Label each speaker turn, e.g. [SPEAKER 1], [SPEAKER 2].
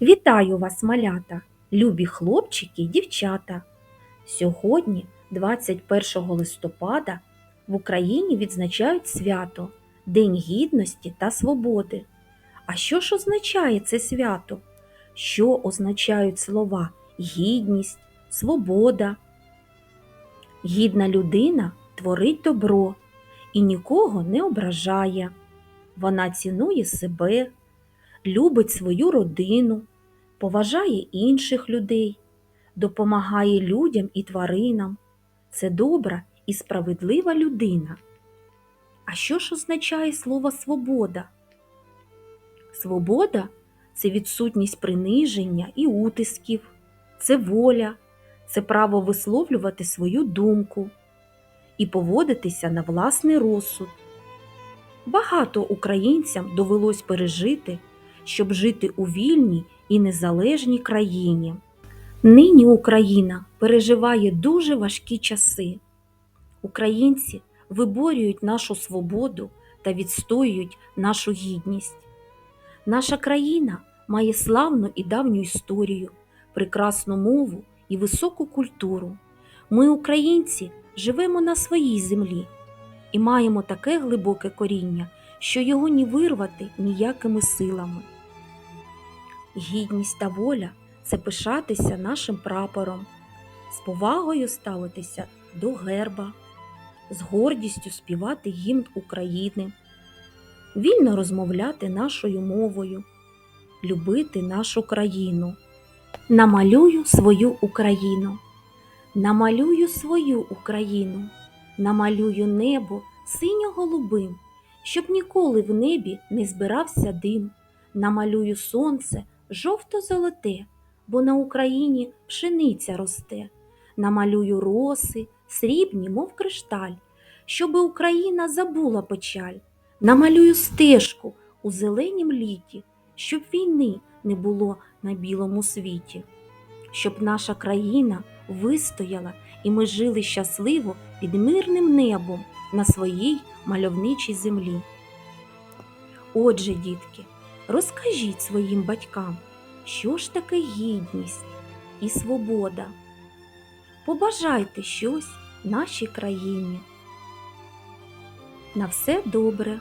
[SPEAKER 1] Вітаю вас, малята, любі хлопчики й дівчата. Сьогодні, 21 листопада, в Україні відзначають свято День Гідності та Свободи. А що ж означає це свято? Що означають слова гідність, свобода? Гідна людина творить добро і нікого не ображає. Вона цінує себе, любить свою родину, поважає інших людей, допомагає людям і тваринам. Це добра і справедлива людина. А що ж означає слово свобода? Свобода це відсутність приниження і утисків, це воля, це право висловлювати свою думку і поводитися на власний розсуд. Багато українцям довелось пережити, щоб жити у вільній і незалежній країні. Нині Україна переживає дуже важкі часи. Українці виборюють нашу свободу та відстоюють нашу гідність. Наша країна має славну і давню історію, прекрасну мову і високу культуру. Ми, українці, живемо на своїй землі і маємо таке глибоке коріння, що його ні вирвати ніякими силами. Гідність та воля це пишатися нашим прапором, з повагою ставитися до герба, з гордістю співати гімн України, вільно розмовляти нашою мовою, любити нашу країну. Намалюю свою Україну, намалюю свою Україну, намалюю небо синьо-голубим, щоб ніколи в небі не збирався дим. Намалюю сонце жовто-золоте, бо на Україні пшениця росте. Намалюю роси, срібні, мов кришталь, щоби Україна забула печаль. Намалюю стежку у зеленім літі, щоб війни не було на білому світі, щоб наша країна вистояла і ми жили щасливо під мирним небом на своїй мальовничій землі. Отже, дітки, розкажіть своїм батькам, що ж таке гідність і свобода. Побажайте щось нашій країні. На все добре!